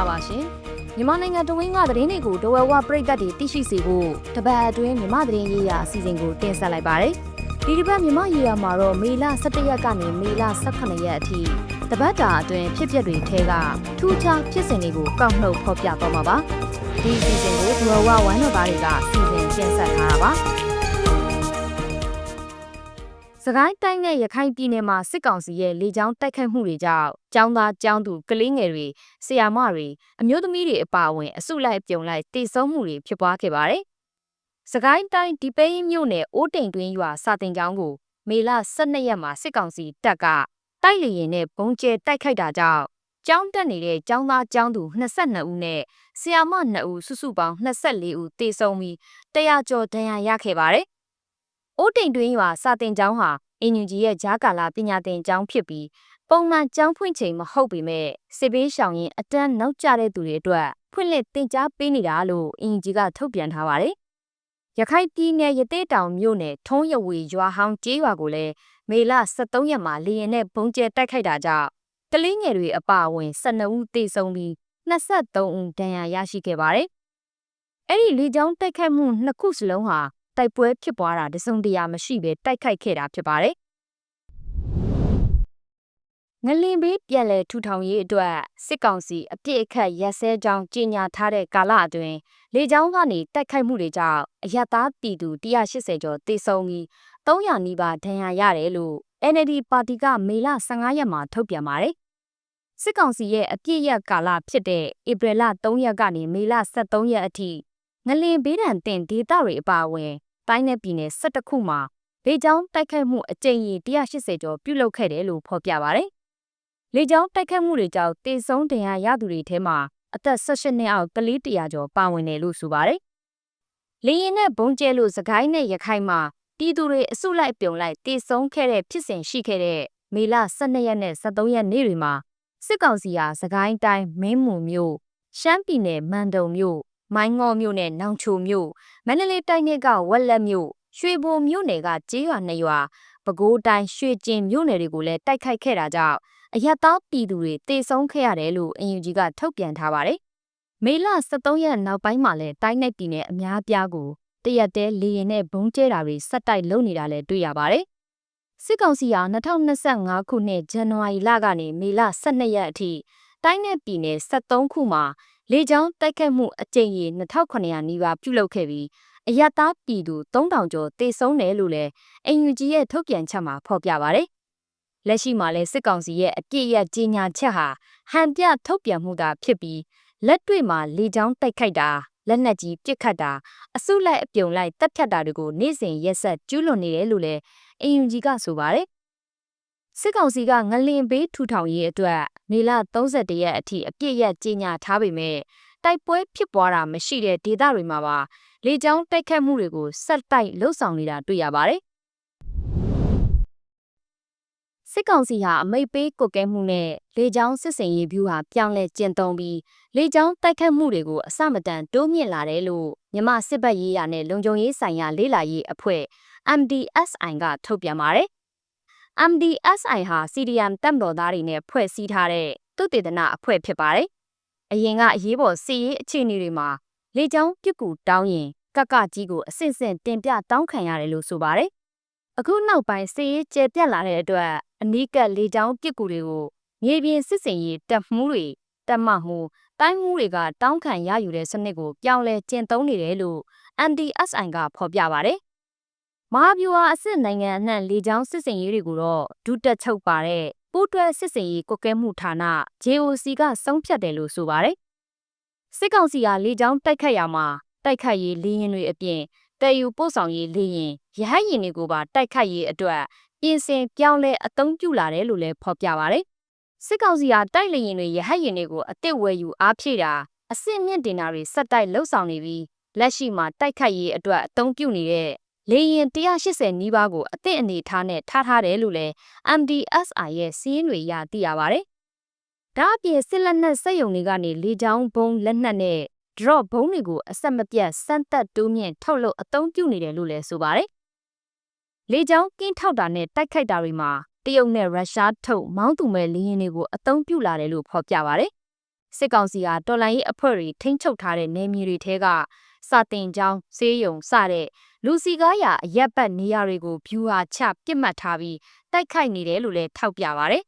္ဂလာပါရှင်မြန်မာနိုင်ငံတဝင်းကသတင်းတွေကိုဒဝဲဝပရိသတ်တွေသိရှိစေဖို့တပတ်အတွင်းမြန်မာသတင်းရေးရာအစီအစဉ်ကိုတင်ဆက်လိုက်ပါတယ်ဒီတစ်ပတ်မြန်မာရေးရာမှာတော့မေလ17ရက်ကနေမေလ18ရက်အထိတပတ်တာအတွင်းဖြစ်ပျက်တွေထဲကထူးခြားဖြစ်စဉ်တွေကိုကောက်နှုတ်ဖော်ပြသွားမှာပါဒီအစီအစဉ်ကိုဒဝဲဝဝမ်းတော်သားတွေကစီစဉ်တင်ဆက်ထားတာပါစ ကိုင်းတိုင်းနဲ့ရခိုင်ပြည်နယ်မှာစစ်ကောင်စီရဲ့လေကြောင်းတိုက်ခိုက်မှုတွေကြောင့်ចောင်းသားចောင်းသူကလေးငယ်တွေဆရာမတွေအမျိုးသမီးတွေအပါအဝင်အစုလိုက်ပြုံလိုက်တိတ်ဆုံးမှုတွေဖြစ်ပွားခဲ့ပါတယ်။စကိုင်းတိုင်းဒီပဲရင်မြို့နယ်အိုးတိမ်တွင်းရွာစာတင်ကျောင်းကိုမေလ12ရက်မှာစစ်ကောင်စီတပ်ကတိုက်လေရင်နဲ့ဘုံကျဲတိုက်ခိုက်တာကြောင့်ကျောင်းတက်နေတဲ့ကျောင်းသားကျောင်းသူ22ဦးနဲ့ဆရာမ2ဦးစုစုပေါင်း24ဦးတေဆုံးပြီးတရားကျော်ဒဏ်ရာရခဲ့ပါတယ်။ အိုးတိမ်တွင်းရွာစာတင်ကျောင်းဟာအင်ဂျင်ဂျီရဲ့ဂျားကာလာပညာသင်ကျောင်းဖြစ်ပြီးပုံမှန်ကျောင်းဖွင့်ချိန်မဟုတ်ပေမဲ့စစ်ဘေးရှောင်ရင်အတန်းနောက်ကျတဲ့သူတွေအတွက်ဖွင့်လှစ်သင်ကြားပေးနေတာလို့အင်ဂျင်ဂျီကထုတ်ပြန်ထားပါတယ်။ရခိုင်ပြည်နယ်ရသေးတောင်မြို့နယ်ထုံးရဝေရွာဟောင်းကျေးရွာကိုလည်းမေလ23ရက်မှာလေရင်နဲ့ဘုံကျဲတိုက်ခိုက်တာကြောင့်ကလေးငယ်တွေအပါအဝင်12ဦးသေဆုံးပြီး23ဦးဒဏ်ရာရရှိခဲ့ပါတယ်။အဲ့ဒီလေကြောင်းတိုက်ခိုက်မှုနှစ်ခုစလုံးဟာ တိုက်ပွဲဖြစ်ပွားတာတစုံတရာမရှိဘဲတိုက်ခိုက်ခဲ့တာဖြစ်ပါတယ်။ငလင်ဘေးပြန်လည်ထူထောင်ရေးအတွက်စစ်ကောင်စီအပြစ်အခတ်ရက်စဲကြောင်းကြေညာထားတဲ့ကာလအတွင်းလေကြောင်းကနေတိုက်ခိုက်မှုတွေကြောင့်အရတားပြည်သူ180ကျော်သေဆုံးပြီး300နီးပါးဒဏ်ရာရတယ်လို့ NLD ပါတီကမေလ15ရက်မှာထုတ်ပြန်ပါတယ်။စစ်ကောင်စီရဲ့အပြစ်ရက်ကာလဖြစ်တဲ့ဧပြီလ3ရက်ကနေမေလ23ရက်အထိငလင်ဘေးဒဏ်တင်ဒေသတွေအပါအဝင် တိုင်းနယ်ပြည်နယ်12ခုမှာလေကြောင်းတိုက်ခိုက်မှုအကြိမ်ရေ180ကျော်ပြုလုပ်ခဲ့တယ်လို့ဖော်ပြပါဗျ။လေကြောင်းတိုက်ခိုက်မှုတွေကြောင့်တေဆုံးဒဏ်ရာရသူတွေထဲမှာအသက်18နှစ်အောက်ကလေး100ကျော်ပါဝင်တယ်လို့ဆိုပါတယ်။လေရင်နဲ့ဘုံကျဲလို့စကိုင်းနဲ့ရခိုင်မှာပြည်သူတွေအစုလိုက်ပြုံလိုက်တေဆုံးခဲ့တဲ့ဖြစ်စဉ်ရှိခဲ့တဲ့မေလ12ရက်နဲ့13ရက်နေ့တွေမှာစစ်ကောင်စီဟာစကိုင်းတိုင်းမင်းမူမြို့ရှမ်းပြည်နယ်မန်တုံမြို့ မိုင်းငေါမြို့နယ်နောင်ချိုမြို့မန္တလေးတိုင်းနယ်ကဝက်လက်မြို့ရွှေဘိုမြို့နယ်ကကျေးရွာနှစ်ရွာပဲခူးတိုင်းရွှေကျင်မြို့နယ်တွေကိုလည်းတိုက်ခိုက်ခဲ့တာကြောင့်အရတားပြည်သူတွေတေဆုံးခဲ့ရတယ်လို့အင်ယူဂျီကထုတ်ပြန်ထားပါတယ်။မေလ23ရက်နောက်ပိုင်းမှာလည်းတိုင်းနယ်ပြည်နယ်အများပြားကိုတရက်တဲလေရင်နဲ့ဘုံကျဲတာတွေဆက်တိုက်လုပ်နေတာလည်းတွေ့ရပါတယ်။စစ်ကောင်စီဟာ2025ခုနှစ်ဇန်နဝါရီလကနေမေလ12ရက်အထိတိုင်းနယ်ပြည်နယ်73ခုမှာ လေကြောင်းတိုက်ခတ်မှုအကြိမ်ရေ2900နီးပါးပြုလုပ်ခဲ့ပြီးအရတားပြည်သူ3000ကျော်တေဆုံးတယ်လို့လည်းအင်ယူဂျီရဲ့ထုတ်ပြန်ချက်မှာဖော်ပြပါဗျ။လက်ရှိမှာလည်းစစ်ကောင်စီရဲ့အပြစ်ရကြီးညာချက်ဟာဟန်ပြထုတ်ပြန်မှုသာဖြစ်ပြီးလက်တွေ့မှာလေကြောင်းတိုက်ခိုက်တာလက်နက်ကြီးပစ်ခတ်တာအစုလိုက်အပြုံလိုက်တပ်ဖြတ်တာတွေကိုနေ့စဉ်ရက်ဆက်ကျူးလွန်နေတယ်လို့လည်းအင်ယူဂျီကဆိုပါတယ်။ စစ်ကောင်စီကငလင်ဘေးထူထောင်ရေးအတွက်မေလ31ရက်အထိအပြည့်ရက်ကြီးညာထားပေမဲ့တိုက်ပွဲဖြစ်ပွားတာမရှိတဲ့ဒေသတွေမှာပါလေကြောင်းတိုက်ခတ်မှုတွေကိုဆက်တိုက်လှုပ်ဆောင်နေတာတွေ့ရပါတယ်စစ်ကောင်စီဟာအမိတ်ပေးကုတ်ကဲမှုနဲ့လေကြောင်းစစ်စင်ရေးဗျူဟာပြောင်းလဲကျင့်သုံးပြီးလေကြောင်းတိုက်ခတ်မှုတွေကိုအစမတန်တိုးမြင့်လာတယ်လို့မြမစစ်ဘက်ရေးရာနဲ့လုံခြုံရေးဆိုင်ရာ လေးလာရေးအဖွဲ့ MDSI ကထုတ်ပြန်ပါတယ်။ MDSI ဟာ CDM တပ်မတော်သားတွေနဲ့ဖွဲ့စည်းထားတဲ့သုတေသနအဖွဲ့ဖြစ်ပါတယ်။အရင်ကအရေးပေါ်စီရေးအခြေအနေတွေမှာလေကြောင်းပြစ်ကူတောင်းရင်ကကကြီးကိုအဆင့်ဆင့်တင်ပြတောင်းခံရတယ်လို့ဆိုပါတယ်။အခုနောက်ပိုင်းစီရေးကျယ်ပြန့်လာတဲ့အတွက်အနီးကပ်လေကြောင်းပြစ်ကူတွေကိုမြေပြင်စစ်စင်ရေးတပ်မှုတွေတပ်မမှုတိုင်းမှုတွေကတောင်းခံရယူတဲ့စနစ်ကိုပြောင်းလဲကျင့်သုံးနေတယ်လို့ MDSI ကဖော်ပြပါတယ် မဟာဗျူဟာအစစ်နိုင်ငံအနှံ့လေကြောင်းစစ်စင်ရေးတွေကိုတော့ဒုတက်ချုပ်ပါတဲ့ပူးတွဲစစ်စင်ရေးကွက်ကဲမှုဌာန JOC ကဆုံးဖြတ်တယ်လို့ဆိုပါတယ်။စစ်ကောင်စီကလေကြောင်းတိုက်ခတ်ရမှာတိုက်ခတ်ရေးလေရင်တွေအပြင်တည်ယူပို့ဆောင်ရေးလေရင်ရဟတ်ရင်တွေကိုပါတိုက်ခတ်ရေးအတွက်ပြင်ဆင်ပြောင်းလဲအသုံးပြုလာတယ်လို့လည်းဖော်ပြပါတယ်။စစ်ကောင်စီကတိုက်လေရင်တွေရဟတ်ရင်တွေကိုအစ်စ်ဝယ်ယူအားဖြည့်တာအစ်စ်မြင့်တင်တာတွေစက်တိုက်လှုပ်ဆောင်နေပြီးလက်ရှိမှာတိုက်ခတ်ရေးအတွက်အသုံးပြုနေတဲ့ လေရင်180နီးပါးကိုအသင့်အနေထားနဲ့ထားထားတယ်လို့လည်း MDSI ရဲ့စီးရင်တွေရသိရပါဗျ။ဒါအပြင်စစ်လက်နက်စက်ယုံတွေကနေလေကြောင်းဘုံလက်နက်နဲ့ drop ဘုံတွေကိုအဆက်မပြတ်စမ်းသပ်တိုးမြင့်ထုတ်လုပ်အသုံးပြုနေတယ်လို့လည်းဆိုပါတယ်။လေကြောင်းကင်းထောက်တာနဲ့တိုက်ခိုက်တာတွေမှာတရုတ်နဲ့ရုရှားထုတ်မောင်းသူမဲ့လေရင်တွေကိုအသုံးပြုလာတယ်လို့ဖော်ပြပါတယ်စစ်ကောင်စီဟာတော်လှန်ရေးအဖွဲ့တွေထိန်းချုပ်ထားတဲ့နယ်မြေတွေထဲကစာတင်ကျောင်းဆေးရုံစတဲ့ လူစီကားရာအရက်ပတ်နေရာတွေကိုဗျူဟာချပစ်မှတ်ထားပြီးတိုက်ခိုက်နေတယ်လို့လည်းထောက်ပြပါဗျ။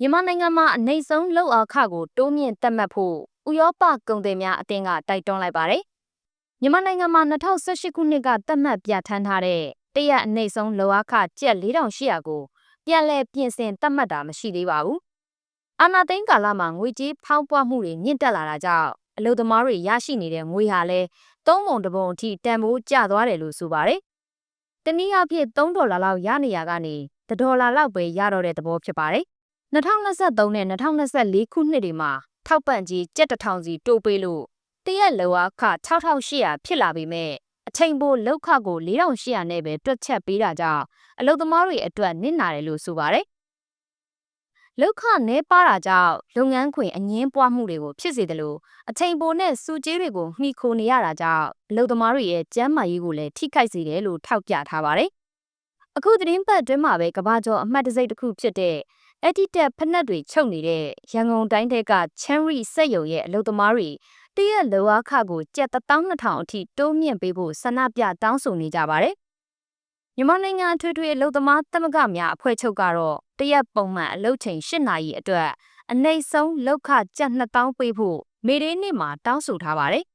မြန်မာနိုင်ငံမှာအနေဆုံးလောက်အခကိုတိုးမြင့်တက်မှတ်ဖို့ဥရောပကုန်သည်များအသင်းကတိုက်တွန်းလိုက်ပါတယ်။မြန်မာနိုင်ငံမှာ2018ခုနှစ်ကတက်မှတ်ပြဋ္ဌာန်းထားတဲ့တရက်အနေဆုံးလောအခကျပ်4800ကိုပြန်လည်ပြင်ဆင်တက်မှတ်တာမရှိသေးပါဘူး။အာနာသိန်းကာလမှာငွေကြေးဖောင်းပွားမှုတွေမြင့်တက်လာတာကြောင့် အလုပ်သမားတွေရရှိနေတဲ့ငွေဟာလည်းသုံးပုံတစ်ပုံအထိတန်ဖိုးကျသွားတယ်လို့ဆိုပါတယ်။တနည်းအားဖြင့်3ဒေါ်လာလောက်ရနေရကနေ1ဒေါ်လာလောက်ပဲရတော့တဲ့သဘောဖြစ်ပါတယ်။2023နဲ့2024ခုနှစ်တွေမှာထောက်ပံ့ကြီးကြက်တထောင်စီတိုးပေးလို့တရက်လောအခ6800ဖြစ်လာပေမဲ့အချိန်ပိုလောက်ခကို4800နဲ့ပဲတွက်ချက်ပေးတာကြောင့်အလုပ်သမားတွေအတွက်နစ်နာတယ်လို့ဆိုပါတယ်။ လောက်ခနဲပါတာကြောင့်လုပ်ငန်းခွင်အငင်းပွားမှုတွေကိုဖြစ်စေတယ်လို့အချိန်ပိုနဲ့စူကြေးတွေကိုမှီခိုနေရတာကြောင့်အလုပ်သမားတွေရဲ့ကျန်းမာရေးကိုလည်းထိခိုက်စေတယ်လို့ထောက်ပြထားပါတယ်။အခုသတင်းပတ်အတွင်းမှာပဲကဘာကျော်အမှတ်တစိမ့်တစ်ခုဖြစ်တဲ့ Editet ဖက်နှက်တွေချုပ်နေတဲ့ရန်ကုန်တိုင်းထဲက Cherry စက်ရုံရဲ့အလုပ်သမားတွေတရက်လောအခကိုကျပ်12000အထိတိုးမြင့်ပေးဖို့ဆန္ဒပြတောင်းဆိုနေကြပါတယ်။ မြန်မာနိုင်ငံအထွေထွေအလုပ်သမားသမဂ္ဂများအဖွဲ့ချုပ်ကတော့တရက်ပုံမှန်အလုပ်ချိန်8နာရီအတွက်အနှိမ့်ဆုံးလောက်ခကျပ်2000ပေးဖို့မေဒေးနေ့မှာတောင်းဆိုထားပါတယ်။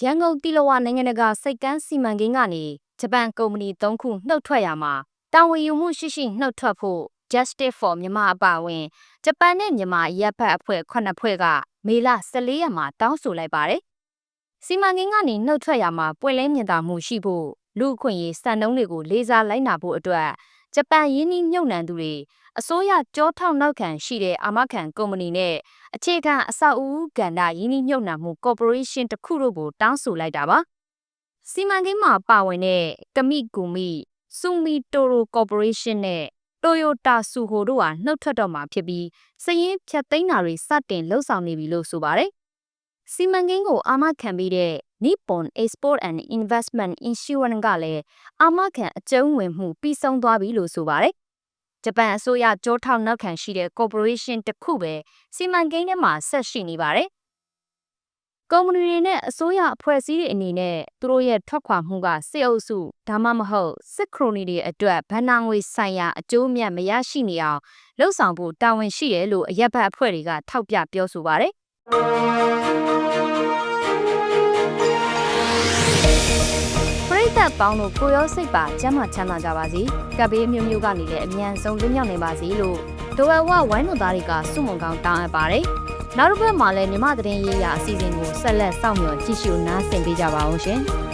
ရန်ကုန်တီလဝနိုင်ငံတကာစိတ်ကမ်းစီမံကိန်းကနေဂျပန်ကုမ္ပဏီ၃ခုနှုတ်ထွက်ရမှာတာဝန်ယူမှုရှိရှိနှုတ်ထွက်ဖို့ Justice for မြန်မာအပါအဝင်ဂျပန်နဲ့မြန်မာရပ်ဖက်အဖွဲ့9ဖွဲ့ကမေလ14ရက်မှာတောင်းဆိုလိုက်ပါတယ်။ စီမံကိန်းကနေနှုတ်ထွက်ရမှာပွင့်လင်းမြင်သာမှုရှိဖို့လူအခွင့်အရေးစံနှုန်းတွေကိုလေးစားလိုက်နာဖို့အတွက်ဂျပန်ယင်းနှိမ့်ညွံ့နှံသူတွေအစိုးရကြောထောက်နောက်ခံရှိတဲ့အာမခံကုမ္ပဏီနဲ့အခြေခံအဆောက်အဦကဏ္ဍယင်းနှိမ့်ညွံ့နှံမှုကော်ပိုရေးရှင်းတစ်ခုတို့ကိုတောင်းဆိုလိုက်တာပါ။စီမံကိန်းမှာပါဝင်တဲ့ကမိကူမီဆူမီတိုရိုကော်ပိုရေးရှင်းနဲ့တိုယိုတာဆူဟိုတို့ဟာနှုတ်ထွက်တော့မှာဖြစ်ပြီးစရင်ဖြတ်သိမ်းတာတွေစတင်လှုပ်ဆောင်နေပြီလို့ဆိုပါတယ်။ စီမံကိန်းကိုအာမခံပြီးတဲ့ Nippon Export and Investment Insurance ကလည်းအာမခံအကျုံးဝင်မှုပြီးဆုံးသွားပြီလို့ဆိုပါတယ်။ဂျပန်အစိုးရကြောထောက်နောက်ခံရှိတဲ့ corporation တစ်ခုပဲစီမံကိန်းထဲမှာဆက်ရှိနေပါတယ်ကုမ္ပဏီတွေနဲ့အစိုးရအဖွဲ့အစည်းတွေအနေနဲ့သူတို့ရဲ့ထွက်ခွာမှုကစစ်အုပ်စုဒါမှမဟုတ်စစ်ခရိုနီတွေအတွက်ဗန်နာငွေဆိုင်ရာအကျိုးမြတ်မရရှိနေအောင်လှုံ့ဆော်ဖို့တာဝန်ရှိတယ်လို့အရက်ဘတ်အဖွဲ့တွေကထောက်ပြပြောဆိုပါတယ် ပရိသတ်ပေါင်းတို့ကိုရောစိတ်ပါကျမ်းမာချမ်းသာကြပါစေ။ကပ်ဘေးမျိုးမျိုးကနေလည်းအမြန်ဆုံးလွတ်မြောက်နိုင်ပါစေလို့ဒိုဝဝဝိုင်းတော်သားတွေကစုမုံကောင်းတောင်းအပ်ပါတယ်။နောက်တစ်ပတ်မှာလည်းမြမသတင်းရေးရာအစီအစဉ်ကိုဆက်လက်စောင့်မျှော်ကြည့်ရှုနားဆင်ပေးကြပါအောင်ရှင်။